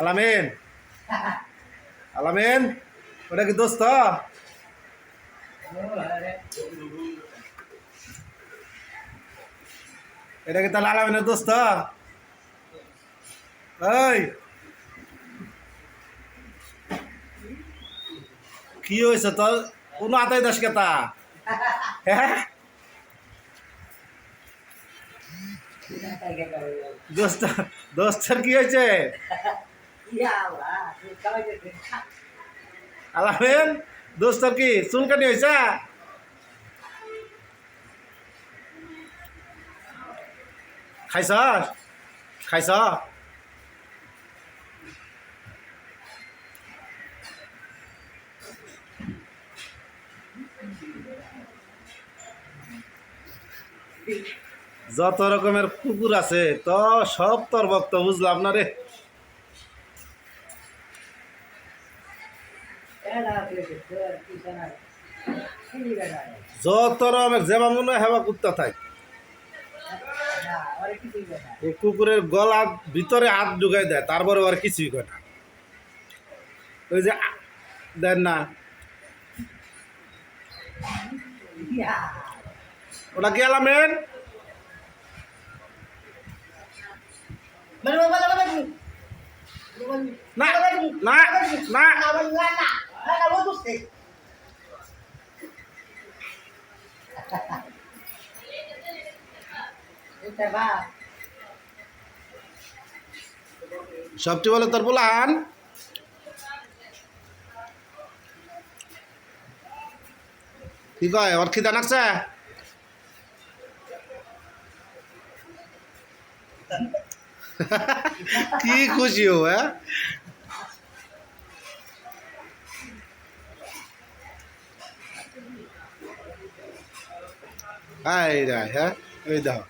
আলামিন। আলামিন, ওটা কি দোস্ত? এটা কি তাহলে আলামিনের দোস্ত? ওই কি হয়েছে তোর? কোনো আতাই দাস কেতা হ্যাঁ? দোস্ত, দোস্তের কি হয়েছে? দোস্তর কি চুলকানি হয়েছে খাইছ খাইছ? যত রকমের কুকুর আছে, তো সব তোর ভক্ত, বুঝলাম না রে। যত রকমের যেমন মনে হেবা কুত্তা থাক কুকুরের গলা ভিতরে হাত ঢুকাই দেয়, তারপরে আর কিছুই করে না। ওই যে দেন না। ওটা কি আলামেন না না না। সবচেয়ে বলে তোর বলান কি কয় ওর খিদা নাকছে কি খুশি ও হ্যাঁ আই রায় হ্যাঁ? ওই দাও।